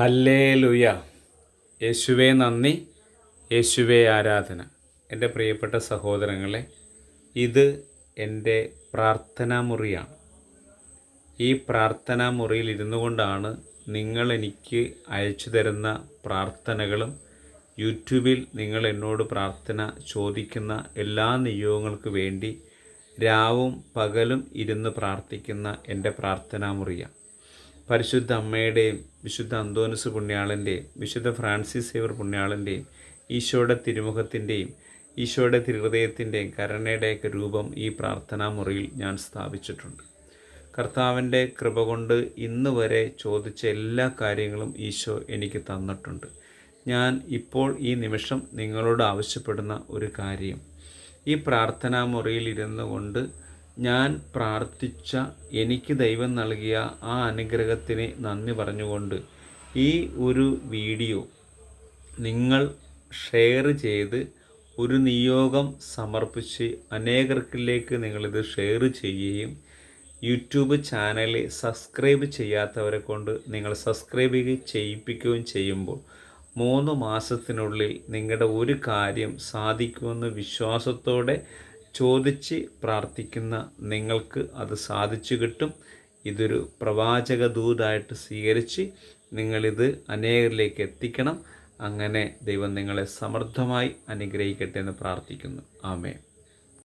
ഹല്ലേ ലുയ യേശുവേ നന്ദി. യേശുവേ ആരാധന. എന്റെ പ്രിയപ്പെട്ട സഹോദരങ്ങളെ ഇത് എന്റെ പ്രാർത്ഥനാ മുറിയാണ്. ഈ പ്രാർത്ഥനാ മുറിയിൽ ഇരുന്നു കൊണ്ടാണ് നിങ്ങൾ എനിക്ക് അയച്ചു തരുന്ന പ്രാർത്ഥനകളും യൂട്യൂബിൽ നിങ്ങൾ എന്നോട് പ്രാർത്ഥന ചോദിക്കുന്ന എല്ലാ നിയോഗങ്ങൾക്ക് വേണ്ടി രാവും പകലും ഇരുന്ന് പ്രാർത്ഥിക്കുന്ന എന്റെ പ്രാർത്ഥനാ മുറിയാണ്. പരിശുദ്ധ അമ്മയുടെയും വിശുദ്ധ അന്തോനസ് പുണ്യാളന്റെയും വിശുദ്ധ ഫ്രാൻസിസ് സേവർ പുണ്യാളന്റെയും ഈശോയുടെ തിരുമുഖത്തിന്റെയും ഈശോയുടെ തിരുഹൃദയത്തിന്റെയും കരുണയുടെയൊക്കെ രൂപം ഈ പ്രാർത്ഥനാ മുറിയിൽ ഞാൻ സ്ഥാപിച്ചിട്ടുണ്ട്. കർത്താവിന്റെ കൃപ കൊണ്ട് ഇന്ന് വരെ ചോദിച്ച എല്ലാ കാര്യങ്ങളും ഈശോ എനിക്ക് തന്നിട്ടുണ്ട്. ഞാൻ ഇപ്പോൾ ഈ നിമിഷം നിങ്ങളോട് ആവശ്യപ്പെടുന്ന ഒരു കാര്യം. ഈ പ്രാർത്ഥനാ മുറിയിൽ ഇരുന്നു കൊണ്ട് ഞാൻ പ്രാർത്ഥിച്ച എനിക്ക് ദൈവം നൽകിയ ആ അനുഗ്രഹത്തിന് നന്ദി പറഞ്ഞുകൊണ്ട് ഈ ഒരു വീഡിയോ നിങ്ങൾ ഷെയർ ചെയ്ത് ഒരു നിയോഗം സമർപ്പിച്ച് അനേകർക്കിലേക്ക് നിങ്ങളിത് ഷെയർ ചെയ്യുകയും യൂട്യൂബ് ചാനൽ സബ്സ്ക്രൈബ് ചെയ്യാത്തവരെ കൊണ്ട് നിങ്ങൾ സബ്സ്ക്രൈബ് ചെയ്യിപ്പിക്കുകയും ചെയ്യുമ്പോൾ മൂന്ന് മാസത്തിനുള്ളിൽ നിങ്ങളുടെ ഒരു കാര്യം സാധിക്കുമെന്ന് വിശ്വാസത്തോടെ ചോദിച്ച് പ്രാർത്ഥിക്കുന്ന നിങ്ങൾക്ക് അത് സാധിച്ചു കിട്ടും. ഇതൊരു പ്രവാചക ദൂതായിട്ട് സ്വീകരിച്ച് നിങ്ങളിത് അനേകരിലേക്ക് എത്തിക്കണം. അങ്ങനെ ദൈവം നിങ്ങളെ സമൃദ്ധമായി അനുഗ്രഹിക്കട്ടെ എന്ന് പ്രാർത്ഥിക്കുന്നു. ആമേ